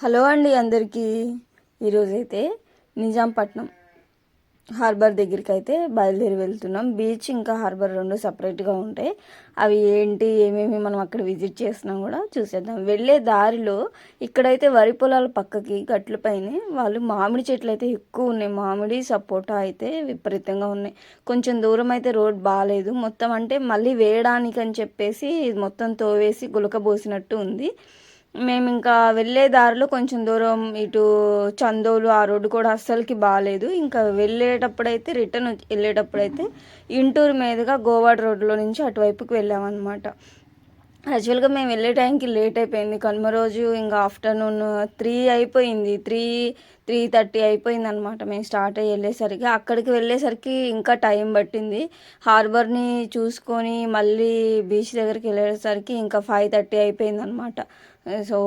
Hello అండి అందరికీ. ఈరోజైతే నిజాంపట్నం హార్బర్ దగ్గరికి అయితే బయలుదేరి వెళ్తున్నాం. బీచ్ ఇంకా హార్బర్ రెండు సపరేట్గా ఉంటాయి. అవి ఏంటి ఏమేమి మనం అక్కడ విజిట్ చేస్తున్నాం కూడా చూసేద్దాం. వెళ్ళే దారిలో ఇక్కడైతే వరి పొలాల పక్కకి గట్లపైన వాళ్ళు మామిడి చెట్లు అయితే ఎక్కువ ఉన్నాయి. మామిడి సపోటా అయితే విపరీతంగా ఉన్నాయి. కొంచెం దూరం అయితే రోడ్ బాగాలేదు మొత్తం అంటే మళ్ళీ వేయడానికి అని చెప్పేసి మొత్తం తోవేసి గులకబోసినట్టు ఉంది. మేము ఇంకా వెళ్ళే దారిలో కొంచెం దూరం ఇటు చందోలు ఆ రోడ్డు కూడా అస్సలకి బాగాలేదు ఇంకా వెళ్ళేటప్పుడైతే రిటర్న్ వెళ్ళేటప్పుడైతే ఇంటూరు మీదుగా గోవాడ రోడ్లో నుంచి అటువైపుకి వెళ్ళామన్నమాట. యాక్చువల్గా మేము వెళ్ళే టైంకి లేట్ అయిపోయింది. కనుమ రోజు ఇంకా ఆఫ్టర్నూన్ త్రీ అయిపోయింది. త్రీ త్రీ థర్టీ అయిపోయింది అనమాట మేము స్టార్ట్ అయ్యి వెళ్ళేసరికి. అక్కడికి వెళ్ళేసరికి ఇంకా టైం పట్టింది. హార్బర్ని చూసుకొని మళ్ళీ బీచ్ దగ్గరికి వెళ్ళేసరికి ఇంకా ఫైవ్ థర్టీ అయిపోయింది అనమాట సో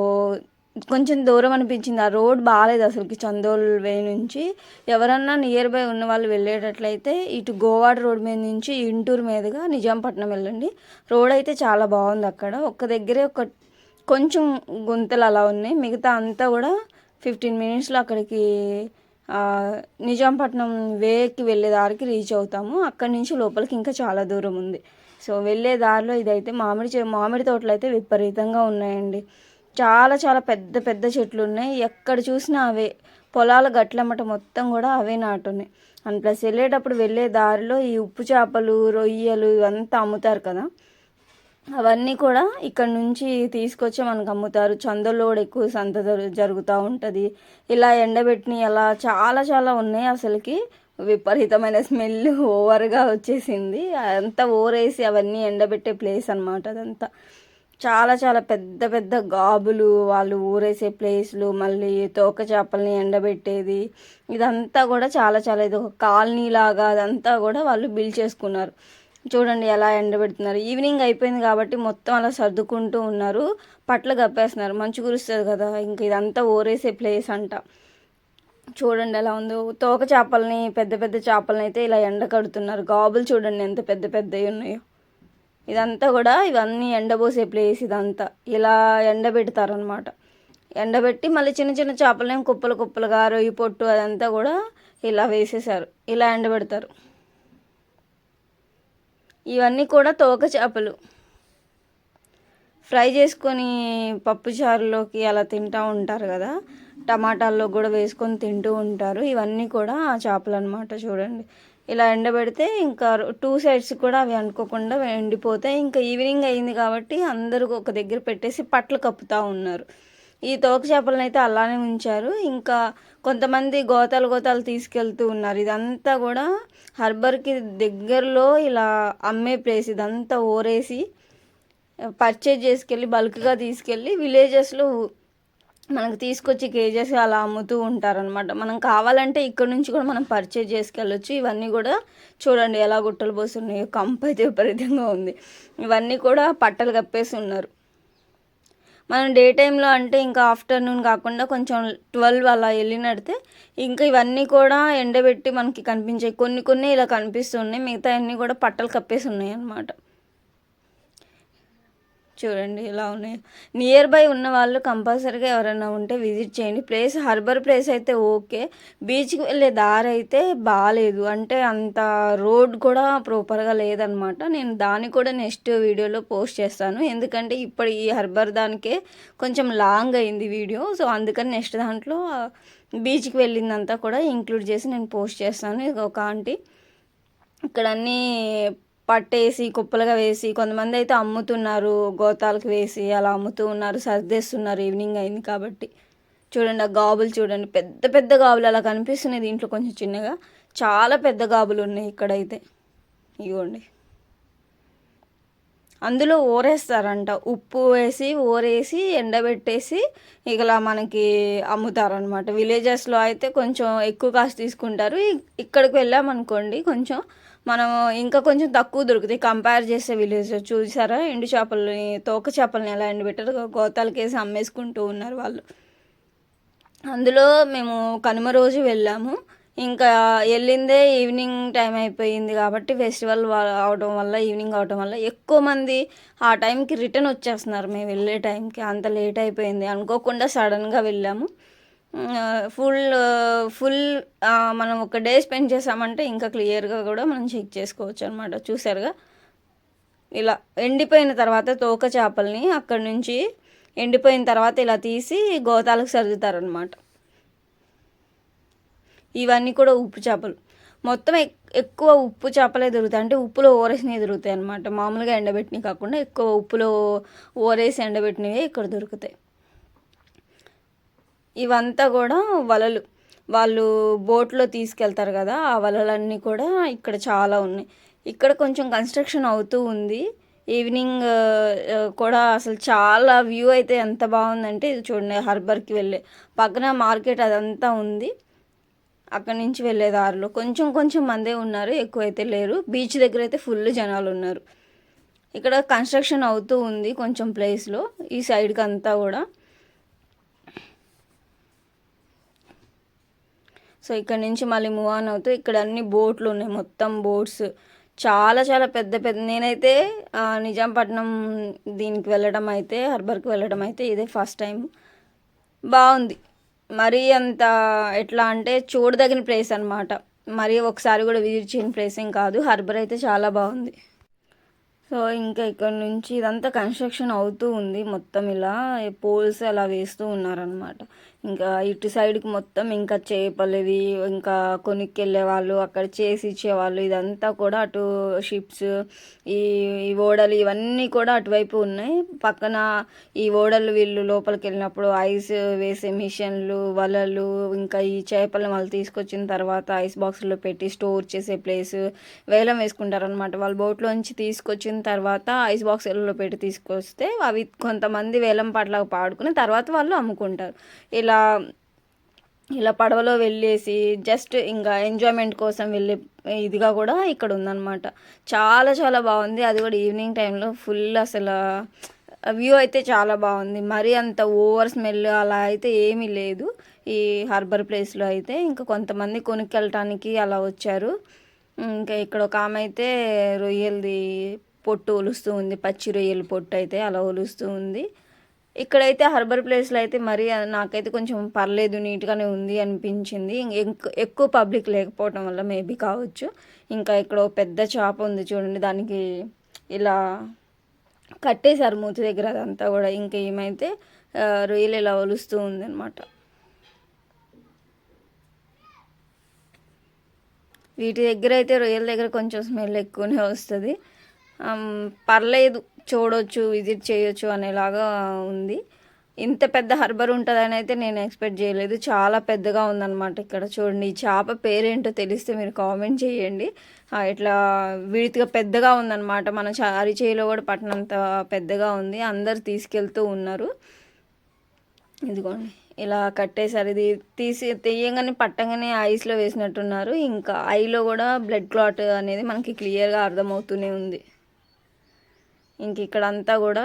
కొంచెం దూరం అనిపించింది. ఆ రోడ్ బాగాలేదు అసలుకి చందోల్ వే నుంచి. ఎవరన్నా నియర్ బై ఉన్న వాళ్ళు వెళ్ళేటట్లయితే ఇటు గోవాడ రోడ్ మీద నుంచి ఇంటూరు మీదుగా నిజాంపట్నం వెళ్ళండి. రోడ్ అయితే చాలా బాగుంది అక్కడ. ఒక్క దగ్గరే ఒక కొంచెం గుంతలు అలా ఉన్నాయి. మిగతా అంతా కూడా ఫిఫ్టీన్ మినిట్స్లో అక్కడికి నిజాంపట్నం వేకి వెళ్ళే దారికి రీచ్ అవుతాము. అక్కడి నుంచి లోపలికి ఇంకా చాలా దూరం ఉంది. సో వెళ్ళే దారిలో ఇదైతే మామిడి మామిడి తోటలు అయితే విపరీతంగా ఉన్నాయండి. చాలా చాలా పెద్ద పెద్ద చెట్లు ఉన్నాయి ఎక్కడ చూసినా అవే. పొలాల గట్లమ్మట మొత్తం కూడా అవే నాటున్నాయి. అండ్ ప్లస్ వెళ్ళేటప్పుడు వెళ్ళే దారిలో ఈ ఉప్పు చేపలు రొయ్యలు ఇవంతా అమ్ముతారు కదా. అవన్నీ కూడా ఇక్కడ నుంచి తీసుకొచ్చి మనకు అమ్ముతారు. చందలో కూడా ఎక్కువ సంత జరుగుతూ ఉంటుంది. ఇలా ఎండబెట్టిన అలా చాలా చాలా ఉన్నాయి అసలుకి. విపరీతమైన స్మెల్ ఓవర్గా వచ్చేసింది. అంతా ఓరేసి అవన్నీ ఎండబెట్టే ప్లేస్ అనమాట అదంతా. చాలా చాలా పెద్ద పెద్ద గాబులు. వాళ్ళు ఊరేసే ప్లేస్లు మళ్ళీ తోక చేపల్ని ఎండబెట్టేది. ఇదంతా కూడా చాలా చాలా ఇది ఒక కాలనీ లాగా అదంతా కూడా వాళ్ళు బిల్ చేసుకున్నారు. చూడండి ఎలా ఎండబెడుతున్నారు. ఈవినింగ్ అయిపోయింది కాబట్టి మొత్తం అలా సర్దుకుంటూ ఉన్నారు. పట్లు కప్పేస్తున్నారు. మంచు కురుస్తుంది కదా. ఇంకా ఇదంతా ఊరేసే ప్లేస్ అంట. చూడండి ఎలా ఉందో. తోక చేపల్ని పెద్ద పెద్ద చేపలని అయితే ఇలా ఎండ కడుతున్నారు గాబులు చూడండి ఎంత పెద్ద పెద్దవి ఉన్నాయో. ఇదంతా కూడా ఇవన్నీ ఎండబోసే ప్లేస్ ఇదంతా. ఇలా ఎండబెడతారనమాట ఎండబెట్టి మళ్ళీ చిన్న చిన్న చేపలని కుప్పలు కుప్పలుగా రొయ్యి పొట్టు అదంతా కూడా ఇలా వేసేసారు ఇలా ఎండబెడతారు. ఇవన్నీ కూడా తోక చేపలు. ఫ్రై చేసుకొని పప్పు చారులోకి అలా తింటూ ఉంటారు కదా. టమాటాల్లో కూడా వేసుకొని తింటూ ఉంటారు. ఇవన్నీ కూడా చేపలు అనమాట చూడండి. ఇలా ఎండబెడితే ఇంకా టూ సైడ్స్ కూడా అవి అనుకోకుండా ఎండిపోతాయి. ఇంకా ఈవినింగ్ అయింది కాబట్టి అందరూ ఒక దగ్గర పెట్టేసి పట్లు కప్పుతూ ఉన్నారు. ఈ తోక చేపలను అయితే అలానే ఉంచారు. ఇంకా కొంతమంది గోతాలు గోతాలు తీసుకెళ్తూ ఉన్నారు. ఇదంతా కూడా హర్బర్కి దగ్గరలో ఇలా అమ్మే ప్లేస్ ఇదంతా ఓరేసి పర్చేజ్ చేసుకెళ్ళి బల్క్గా తీసుకెళ్ళి విలేజెస్లో మనకు తీసుకొచ్చి కేజెస్ అలా అమ్ముతూ ఉంటారనమాట మనం కావాలంటే ఇక్కడ నుంచి కూడా మనం పర్చేజ్ చేసుకెళ్ళొచ్చు. ఇవన్నీ కూడా చూడండి ఎలా గుట్టలు పోస్తున్నాయో కంప అయితే విపరీతంగా ఉంది. ఇవన్నీ కూడా పట్టలు కప్పేసి ఉన్నారు మనం డే టైంలో అంటే ఇంకా ఆఫ్టర్నూన్ కాకుండా కొంచెం ట్వెల్వ్ అలా వెళ్ళినడితే ఇంకా ఇవన్నీ కూడా ఎండబెట్టి మనకి కనిపించాయి కొన్ని కొన్ని ఇలా కనిపిస్తున్నాయి మిగతా అన్నీ కూడా పట్టలు కప్పేసి ఉన్నాయి అన్నమాట. చూడండి ఇలా ఉన్నాయి. నియర్ బై ఉన్న వాళ్ళు కంపల్సరీగా ఎవరైనా ఉంటే విజిట్ చేయండి. ప్లేస్ హర్బర్ ప్లేస్ అయితే ఓకే. బీచ్కి వెళ్ళే దారి అయితే బాగాలేదు అంటే అంత రోడ్ కూడా ప్రాపర్గా లేదనమాట. నేను దాన్ని కూడా నెక్స్ట్ వీడియోలో పోస్ట్ చేస్తాను. ఎందుకంటే ఇప్పుడు ఈ హర్బర్ దానికే కొంచెం లాంగ్ అయింది వీడియో సో అందుకని నెక్స్ట్ దాంట్లో బీచ్కి వెళ్ళిందంతా కూడా ఇంక్లూడ్ చేసి నేను పోస్ట్ చేస్తాను. ఒక ఆంటీ ఇక్కడ అన్నీ పట్టేసి కుప్పలుగా వేసి కొంతమంది అయితే అమ్ముతున్నారు గోతాలకు వేసి అలా అమ్ముతూ ఉన్నారు సర్దేస్తున్నారు ఈవినింగ్ అయింది కాబట్టి. చూడండి ఆ గాబులు చూడండి పెద్ద పెద్ద గాబులు అలా కనిపిస్తున్నాయి దీంట్లో కొంచెం చిన్నగా. చాలా పెద్ద గాబులు ఉన్నాయి ఇక్కడైతే. ఇవ్వండి అందులో ఊరేస్తారంట ఉప్పు వేసి ఊరేసి ఎండబెట్టేసి ఇలా మనకి అమ్ముతారనమాట విలేజెస్లో అయితే కొంచెం ఎక్కువ కాస్ట్ తీసుకుంటారు. ఇక్కడికి వెళ్ళామనుకోండి కొంచెం మనం ఇంకా కొంచెం తక్కువ దొరుకుతాయి. కంపేర్ చేసే విలేజ్ చూసారా? ఎండు చేపలని తోక చేపలని ఎలా ఎండబెట్టారు? గోతాలకేసి అమ్మేసుకుంటూ ఉన్నారు వాళ్ళు. అందులో మేము కనుమ రోజు వెళ్ళాము. ఇంకా వెళ్ళిందే ఈవినింగ్ టైం అయిపోయింది కాబట్టి ఫెస్టివల్ అవడం వల్ల ఈవినింగ్ అవడం వల్ల ఎక్కువ మంది ఆ టైంకి రిటర్న్ వచ్చేస్తున్నారు. మేము వెళ్ళే టైంకి అంత లేట్ అయిపోయింది. అనుకోకుండా సడన్గా వెళ్ళాము. ఫుల్ ఫుల్ మనం ఒక డే స్పెండ్ చేసామంటే ఇంకా క్లియర్గా కూడా మనం చెక్ చేసుకోవచ్చు అనమాట చూసారుగా? ఇలా ఎండిపోయిన తర్వాత తోక చేపల్ని అక్కడి నుంచి ఎండిపోయిన తర్వాత ఇలా తీసి గోతాలకు సర్దుతారనమాట ఇవన్నీ కూడా ఉప్పు చేపలు. మొత్తం ఎక్కువ ఉప్పు చేపలే దొరుకుతాయి. అంటే ఉప్పులో ఓరేసినవి దొరుకుతాయి అనమాట మామూలుగా ఎండబెట్టినవి కాకుండా ఎక్కువ ఉప్పులో ఓరేసి ఎండబెట్టినవి ఇక్కడ దొరుకుతాయి. ఇవంతా కూడా వలలు. వాళ్ళు బోట్లో తీసుకెళ్తారు కదా ఆ వలలన్నీ కూడా ఇక్కడ చాలా ఉన్నాయి. ఇక్కడ కొంచెం కన్స్ట్రక్షన్ అవుతూ ఉంది. ఈవినింగ్ కూడా అసలు చాలా వ్యూ అయితే ఎంత బాగుందంటే ఇది చూడండి హార్బర్కి వెళ్ళే పక్కన మార్కెట్ అదంతా ఉంది. అక్కడి నుంచి వెళ్ళే దారిలో కొంచెం కొంచెం మందే ఉన్నారు ఎక్కువైతే లేరు. బీచ్ దగ్గర అయితే ఫుల్ జనాలు ఉన్నారు. ఇక్కడ కన్స్ట్రక్షన్ అవుతూ ఉంది కొంచెం ప్లేస్లో ఈ సైడ్కి అంతా కూడా. సో ఇక్కడ నుంచి మళ్ళీ మూవ్ ఆన్ అవుతూ ఇక్కడ అన్ని బోట్లు ఉన్నాయి. మొత్తం బోట్స్ చాలా చాలా పెద్ద పెద్ద నేనైతే నిజాంపట్నం దీనికి వెళ్ళడం అయితే హార్బర్కి వెళ్ళడం అయితే ఇదే ఫస్ట్ టైం బాగుంది. మరీ అంత ఎట్లా అంటే చూడదగిన ప్లేస్ అనమాట మరీ ఒకసారి కూడా విజిట్ చేయని ప్లేస్ ఏం కాదు. హార్బర్ అయితే చాలా బాగుంది. సో ఇంకా ఇక్కడ నుంచి ఇదంతా కన్స్ట్రక్షన్ అవుతూ ఉంది. మొత్తం ఇలా పోల్స్ అలా వేస్తూ ఉన్నారనమాట ఇంకా ఇటు సైడ్కి మొత్తం ఇంకా చేపలవి ఇంకా కొనుక్కెళ్ళే వాళ్ళు అక్కడ చేసి ఇచ్చేవాళ్ళు ఇదంతా కూడా అటు షిప్స్ ఈ ఓడలు ఇవన్నీ కూడా అటువైపు ఉన్నాయి. పక్కన ఈ ఓడలు వీళ్ళు లోపలికి వెళ్ళినప్పుడు ఐస్ వేసే మిషన్లు వలలు ఇంకా ఈ చేపలను వాళ్ళు తీసుకొచ్చిన తర్వాత ఐస్ బాక్స్లో పెట్టి స్టోర్ చేసే ప్లేస్ వేలం వేసుకుంటారనమాట వాళ్ళు బోట్లోంచి తీసుకొచ్చిన తర్వాత ఐస్ బాక్స్లలో పెట్టి తీసుకొస్తే అవి కొంతమంది వేలం పాటలకు పాడుకుని తర్వాత వాళ్ళు అమ్ముకుంటారు. ఇలా ఇలా ఇలా పడవలో వెళ్ళేసి జస్ట్ ఇంకా ఎంజాయ్మెంట్ కోసం వెళ్ళే ఇదిగా కూడా ఇక్కడ ఉందన్నమాట. చాలా చాలా బాగుంది. అది కూడా ఈవినింగ్ టైంలో ఫుల్ అసలు వ్యూ అయితే చాలా బాగుంది. మరీ అంత ఓవర్ స్మెల్ అలా అయితే ఏమీ లేదు. ఈ హార్బర్ ప్లేస్లో అయితే ఇంకా కొంతమంది కొనుక్కెళ్ళటానికి అలా వచ్చారు. ఇంకా ఇక్కడ ఒక ఆమె అయితే రొయ్యలది పొట్టు ఒలుస్తూ ఉంది. పచ్చి రొయ్యల పొట్టు అయితే అలా ఒలుస్తూ ఉంది. ఇక్కడైతే హర్బర్ ప్లేస్లో అయితే మరీ నాకైతే కొంచెం పర్లేదు నీట్గానే ఉంది అనిపించింది. ఎక్కువ పబ్లిక్ లేకపోవటం వల్ల మేబీ కావచ్చు. ఇంకా ఇక్కడ పెద్ద చేప ఉంది చూడండి దానికి ఇలా కట్టేశారు మూతి దగ్గర అదంతా కూడా. ఇంకా ఏమైతే రొయ్యలు ఇలా ఒలుస్తూ ఉంది అనమాట వీటి దగ్గర అయితే రొయ్యల దగ్గర కొంచెం స్మెల్ ఎక్కువనే వస్తుంది. పర్లేదు. చూడొచ్చు విజిట్ చేయొచ్చు అనేలాగా ఉంది. ఇంత పెద్ద హర్బర్ ఉంటుందని అయితే నేను ఎక్స్పెక్ట్ చేయలేదు. చాలా పెద్దగా ఉందన్నమాట ఇక్కడ చూడండి. ఈ చేప పేరేంటో తెలిస్తే మీరు కామెంట్ చేయండి. ఇట్లా విడితిగా పెద్దగా ఉందన్నమాట. మన అరిచేయిలో కూడా పట్టినంత పెద్దగా ఉంది. అందరు తీసుకెళ్తూ ఉన్నారు. ఇదిగోండి. ఇలా కట్టేసారు ఇది తీసి తీయగానే పట్టంగానే ఐస్లో వేసినట్టున్నారు. ఇంకా ఐలో కూడా బ్లడ్ క్లాట్ అనేది మనకి క్లియర్గా అర్థమవుతూనే ఉంది. ఇంక ఇక్కడంతా కూడా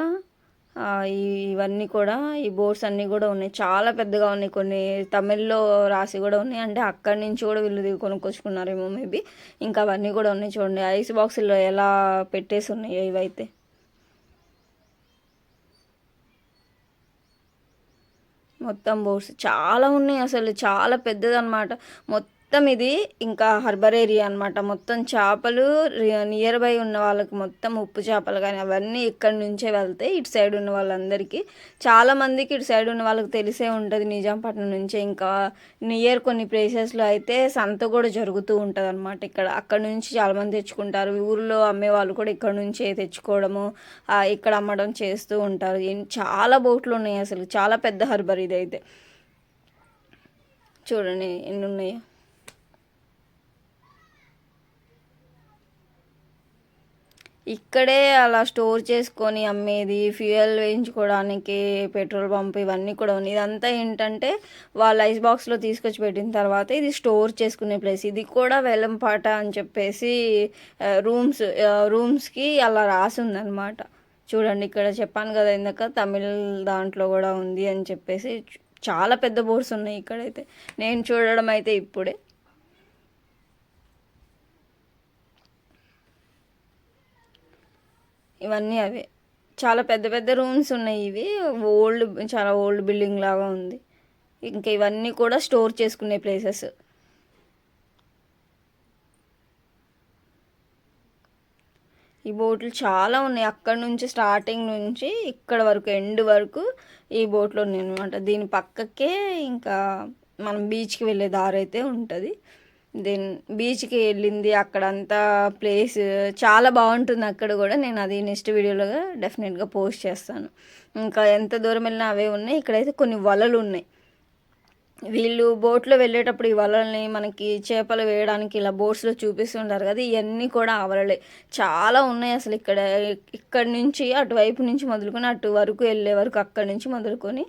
ఇవన్నీ కూడా ఈ బోర్డ్స్ అన్నీ కూడా ఉన్నాయి. చాలా పెద్దగా ఉన్నాయి. కొన్ని తమిళ్ళో రాసి కూడా ఉన్నాయి. అంటే అక్కడి నుంచి కూడా వీళ్ళు కొనుక్కొచ్చుకున్నారేమో మేబీ. ఇంకా అవన్నీ కూడా ఉన్నాయి చూడండి. ఐస్ బాక్సుల్లో ఎలా పెట్టేసి ఉన్నాయి ఇవైతే. మొత్తం బోర్డ్స్. చాలా ఉన్నాయి అసలు. చాలా పెద్దదన్నమాట. మొత్తం మొత్తం ఇది ఇంకా హర్బర్ ఏరియా అనమాట మొత్తం చేపలు నియర్ బై ఉన్న వాళ్ళకి మొత్తం ఉప్పు చేపలు కానీ అవన్నీ ఇక్కడి నుంచే వెళ్తాయి. ఇటు సైడ్ ఉన్న వాళ్ళందరికీ. చాలామందికి ఇటు సైడ్ ఉన్న వాళ్ళకి తెలిసే ఉంటుంది నిజాంపట్నం నుంచే. ఇంకా నియర్ కొన్ని ప్లేసెస్లో అయితే సంత కూడా జరుగుతూ ఉంటుంది అనమాట ఇక్కడ. అక్కడ నుంచి చాలామంది తెచ్చుకుంటారు. ఊర్లో అమ్మే వాళ్ళు కూడా ఇక్కడ నుంచే తెచ్చుకోవడము ఇక్కడ అమ్మడం చేస్తూ ఉంటారు. చాలా బోట్లు ఉన్నాయి అసలు. చాలా పెద్ద హర్బర్ ఇదైతే. చూడండి ఎన్ని ఉన్నాయో. ఇక్కడే అలా స్టోర్ చేసుకొని అమ్మేది ఫ్యూయల్ వేయించుకోవడానికి పెట్రోల్ పంప్ ఇవన్నీ కూడా ఉన్నాయి. ఇదంతా ఏంటంటే వాళ్ళ ఐస్ బాక్స్లో తీసుకొచ్చి పెట్టిన తర్వాత ఇది స్టోర్ చేసుకునే ప్లేస్. ఇది కూడా వెలంపాట అని చెప్పేసి రూమ్స్ రూమ్స్కి అలా రాసి ఉందన్నమాట. చూడండి ఇక్కడ చెప్పాను కదా ఇందాక తమిళ్ దాంట్లో కూడా ఉంది అని చెప్పేసి. చాలా పెద్ద బోర్డ్స్ ఉన్నాయి ఇక్కడైతే. నేను చూడడం అయితే ఇప్పుడే. ఇవన్నీ అవే. చాలా పెద్ద పెద్ద రూమ్స్ ఉన్నాయి ఇవి. ఓల్డ్ చాలా ఓల్డ్ బిల్డింగ్ లాగా ఉంది. ఇంకా ఇవన్నీ కూడా స్టోర్ చేసుకునే ప్లేసెస్. ఈ బోట్లు చాలా ఉన్నాయి. అక్కడ నుంచి స్టార్టింగ్ నుంచి ఇక్కడ వరకు ఎండ్ వరకు ఈ బోట్లు ఉన్నాయి అనమాట దీని పక్కకే ఇంకా మనం బీచ్కి వెళ్ళే దారి అయితే ఉంటుంది. దెన్ బీచ్కి వెళ్ళింది అక్కడంతా ప్లేస్ చాలా బాగుంటుంది అక్కడ కూడా. నేను అది నెక్స్ట్ వీడియోలో డెఫినెట్గా పోస్ట్ చేస్తాను. ఇంకా ఎంత దూరం వెళ్ళినా అవే ఉన్నాయి. ఇక్కడైతే కొన్ని వలలు ఉన్నాయి. వీళ్ళు బోట్లో వెళ్ళేటప్పుడు ఈ వలల్ని మనకి చేపలు వేయడానికి ఇలా బోట్స్లో చూపిస్తుంటారు కదా ఇవన్నీ కూడా ఆవలలే చాలా ఉన్నాయి అసలు ఇక్కడ. ఇక్కడ నుంచి అటువైపు నుంచి మొదలుకొని అటు వరకు వెళ్ళే వరకు అక్కడి నుంచి మొదలుకొని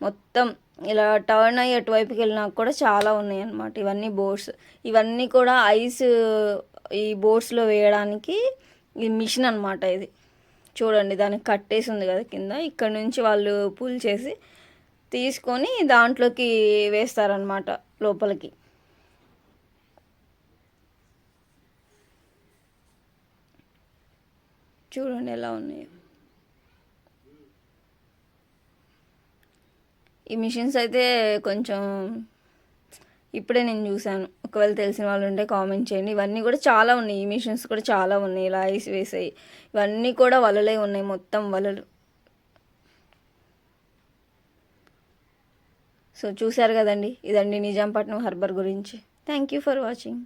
మొత్తం ఇలా టర్న్ అయ్యి అటువైపుకి వెళ్ళినా కూడా చాలా ఉన్నాయి అన్నమాట. ఇవన్నీ బోట్స్ ఇవన్నీ కూడా ఐస్ ఈ బోట్స్లో వేయడానికి ఈ మిషన్ అనమాట ఇది. చూడండి దానికి కట్టేసి ఉంది కదా కింద. ఇక్కడ నుంచి వాళ్ళు పుల్ చేసి తీసుకొని దాంట్లోకి వేస్తారనమాట లోపలికి. చూడండి ఎలా ఉన్నాయో. ఈ మిషన్స్ అయితే కొంచెం ఇప్పుడే నేను చూశాను. ఒకవేళ తెలిసిన వాళ్ళు ఉంటే కామెంట్ చేయండి. ఇవన్నీ కూడా చాలా ఉన్నాయి. ఈ మిషన్స్ కూడా చాలా ఉన్నాయి. ఇలా ఐస్ వేసాయి. ఇవన్నీ కూడా వలలే ఉన్నాయి. మొత్తం వలలు. సో చూశారు కదండి. ఇదండి నిజాంపట్నం హార్బర్ గురించి. Thank you for watching